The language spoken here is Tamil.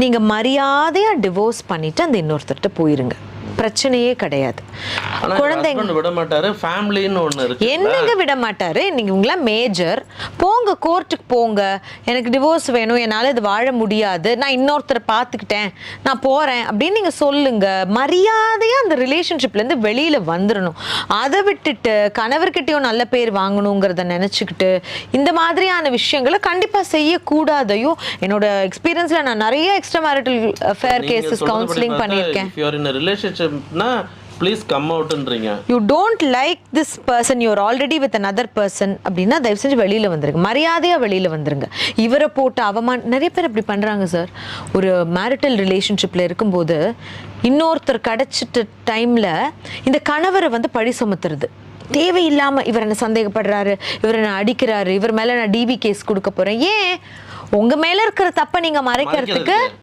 நீங்கள் மரியாதையாக டிவோர்ஸ் பண்ணிவிட்டு அந்த இன்னொருத்தர்கிட்ட போயிருங்க. பிரச்சனையே கிடையாது. குழந்தைங்க விட மாட்டாரு ஃபேமிலின்னு ஒண்ணு இருக்கு என்னங்க விட மாட்டாரு? நீங்க உங்களாம் மேஜர் போங்க கோர்ட்டுக்கு போங்க. எனக்கு டிவோர்ஸ் வேணும் என்னால இது வாழ முடியாது. நான் இன்னொருத்தரை பார்த்துக்கிட்டேன். நான் போறேன். அப்படின்னு நீங்க சொல்லுங்க. மரியாதையா அந்த ரிலேஷன்ஷிப்ல இருந்து வெளியில வந்துடணும் அதை விட்டுட்டு கணவர்கிட்டயும் நல்ல பேர் வாங்கணுங்கிறத நினைச்சுக்கிட்டு இந்த மாதிரியான விஷயங்களை கண்டிப்பா செய்யக்கூடாதையோ என்னோட எக்ஸ்பீரியன்ஸ்ல நான் நிறைய extra marital affair cases counselling பண்ணியிருக்கேன். ரிலேஷன்ஷிப்னா please come அவுட்ன்றீங்க you don't like this person you're already with another person அப்படின்னா தயவு செஞ்சு வெளியில் வந்துருங்க. மரியாதையாக வெளியில் வந்துருங்க. இவரை போட்டு அவமான் நிறைய பேர் அப்படி பண்ணுறாங்க சார் ஒரு மேரிட்டல் ரிலேஷன்ஷிப்பில் இருக்கும்போது இன்னொருத்தர் கிடச்சிட்ட டைமில் இந்த கணவரை வந்து பழி சுமத்துறது. தேவையில்லாமல் இவர் என்ன சந்தேகப்படுறாரு இவர் என்ன அடிக்கிறாரு இவர் மேலே நான் டிவி கேஸ் கொடுக்க போகிறேன் ஏன்? உங்கள் மேலே இருக்கிற தப்பை நீங்கள் மறைக்கிறதுக்கு